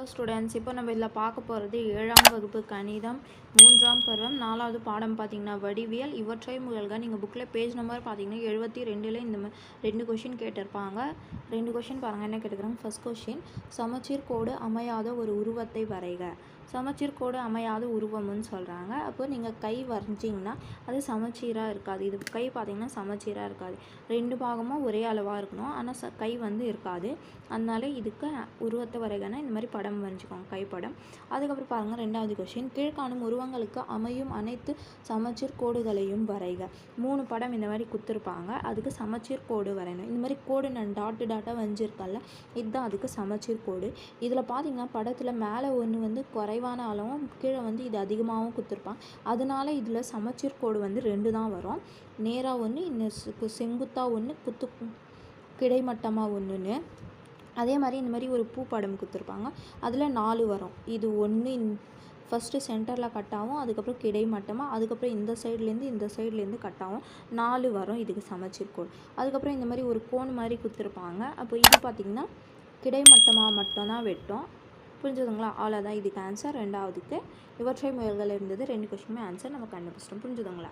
Hello students இப்போ நம்ம இதில் பார்க்க போகிறது ஏழாம் வகுப்பு கணிதம் மூன்றாம் பருவம் நாலாவது பாடம் பார்த்தீங்கன்னா வடிவியல். இவற்றை முயல்க நீங்கள் புக்கில் பேஜ் நம்பர் பார்த்தீங்கன்னா எழுபத்தி ரெண்டில் இந்த ரெண்டு கொஷின் கேட்டிருப்பாங்க. ரெண்டு கொஷின் பாருங்கள் என்ன கேட்டுக்கிறாங்க? ஃபர்ஸ்ட் கொஷின் சமச்சீர் கோடு அமையாத ஒரு உருவத்தை வரைக. சமச்சீர் கோடு அமையாத உருவம்னு சொல்கிறாங்க அப்போ நீங்கள் கை வரைஞ்சிங்கன்னா அது சமச்சீராக இருக்காது. இது கை பார்த்தீங்கன்னா சமச்சீராக இருக்காது. ரெண்டு பாகமும் ஒரே அளவாக இருக்கணும். ஆனால் ச கை வந்து இருக்காது. அதனால இதுக்கு உருவத்தை வரைகனா இந்த மாதிரி படம் வரைஞ்சிக்கோங்க கைப்படம் அதுக்கப்புறம் பாருங்கள் ரெண்டாவது கொஷின் கீழ்காணும் உருவங்களுக்கு அமையும் அனைத்து சமச்சீர் கோடுகளையும் வரைக. மூணு படம் இந்த மாதிரி குத்துருப்பாங்க அதுக்கு சமச்சீர் கோடு வரையணும். இந்த மாதிரி கோடு நான் டாட்டு டாட்டாக வரைஞ்சிருக்கல இதுதான் அதுக்கு சமச்சீர் கோடு இதில் பார்த்தீங்கன்னா படத்தில் மேலே ஒன்று வந்து குறை குறைவானாலும் கீழே வந்து இது அதிகமாகவும் கொடுத்துருப்பாங்க அதனால இதில் சமச்சீர் கோடு வந்து ரெண்டு தான் வரும். நேராக ஒன்று இன்னும் செங்குத்தாக ஒன்று குத்து கிடைமட்டமாக ஒன்றுன்னு அதே மாதிரி இந்த மாதிரி ஒரு பூ படம் கொடுத்துருப்பாங்க அதில் நாலு வரும். இது ஒன்று ஃபஸ்ட்டு சென்டரில் கட் ஆகும் அதுக்கப்புறம் கிடைமட்டமாக அதுக்கப்புறம் இந்த சைட்லேருந்து இந்த சைட்லேருந்து கட் ஆகும் நாலு வரும் இதுக்கு சமச்சீர் கோடு. அதுக்கப்புறம் இந்த மாதிரி ஒரு கோன் மாதிரி கொடுத்துருப்பாங்க அப்போ இது பார்த்திங்கன்னா கிடைமட்டமாக மட்டும்தான் வெட்டும். புரிஞ்சுதுங்களா? அவ்வளோதான் இதுக்கு ஆன்சர் ரெண்டாவதுக்கு. இவற்றை முயல்கள் இருந்தது ரெண்டு கொஷினுமே ஆன்சர் நம்ம கண்டுபிடிச்சிட்டோம். புரிஞ்சுதுங்களா?